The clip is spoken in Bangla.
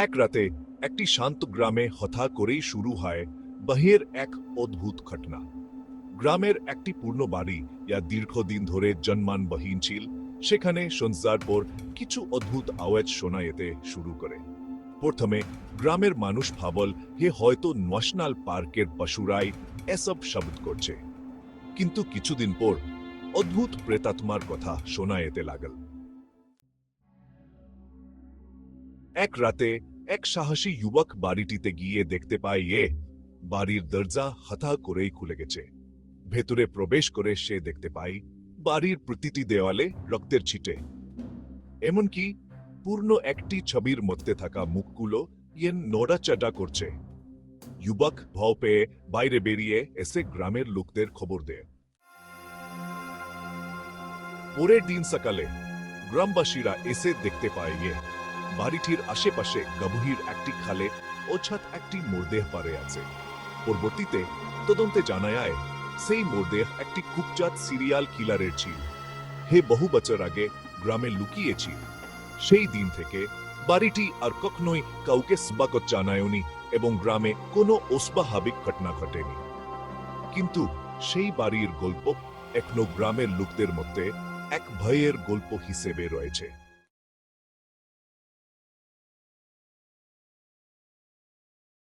এক রাতে একটি শান্ত গ্রামে হঠা করেই শুরু হয় বাহির এক অদ্ভুত ঘটনা। গ্রামের একটি পূর্ণ বাড়ি যা দীর্ঘদিন ধরে জন্মানবহীন ছিল, সেখানে সঞ্চার পর কিছু অদ্ভুত আওয়াজ শোনা যেতে শুরু করে। প্রথমে গ্রামের মানুষ ভাবল, হে, হয়তো ন্যাশনাল পার্কের পশুরাই এসব শব্দ করছে। কিন্তু কিছুদিন পর অদ্ভুত প্রেতাত্মার কথা শোনা যেতে লাগল। এক রাতে এক সাহসী যুবক বাড়িটিতে গিয়ে দেখতে পায়, এ, বাড়ির দরজা হথা করেই খুলে গেছে। ভেতরে প্রবেশ করে সে দেখতে পায়, বাড়ির প্রতিটি দেওয়ালে রক্তের ছিটে। এমনকি পূর্ণ একটি ছবির মধ্যে থাকা মুখগুলো ইয়েন নড়াচড়া করছে। যুবক ভাও পেয়ে বাইরে বেরিয়ে এসে গ্রামের লোকদের খবর দেয়। পরের দিন সকালে গ্রামবাসীরা এসে দেখতে পায় বাড়িটির আশেপাশে গভীর একটি খালে ওছাত একটি মরদেহ পারে আছে। পরবর্তীতে তদন্তে জানা যায়, সেই মরদেহ একটি কুপচাঁদ সিরিয়াল কিলারের ছিল। হে বহু বছর আগে গ্রামে লুকিয়েছিল। সেই দিন থেকে বাড়িটি আর কখনোই কাউকে স্বাগত জানায়নি এবং গ্রামে কোনো অস্বাভাবিক ঘটনা ঘটেনি। কিন্তু সেই বাড়ির গল্প এখনও গ্রামের লোকদের মধ্যে এক ভয়ের গল্প হিসেবে রয়েছে।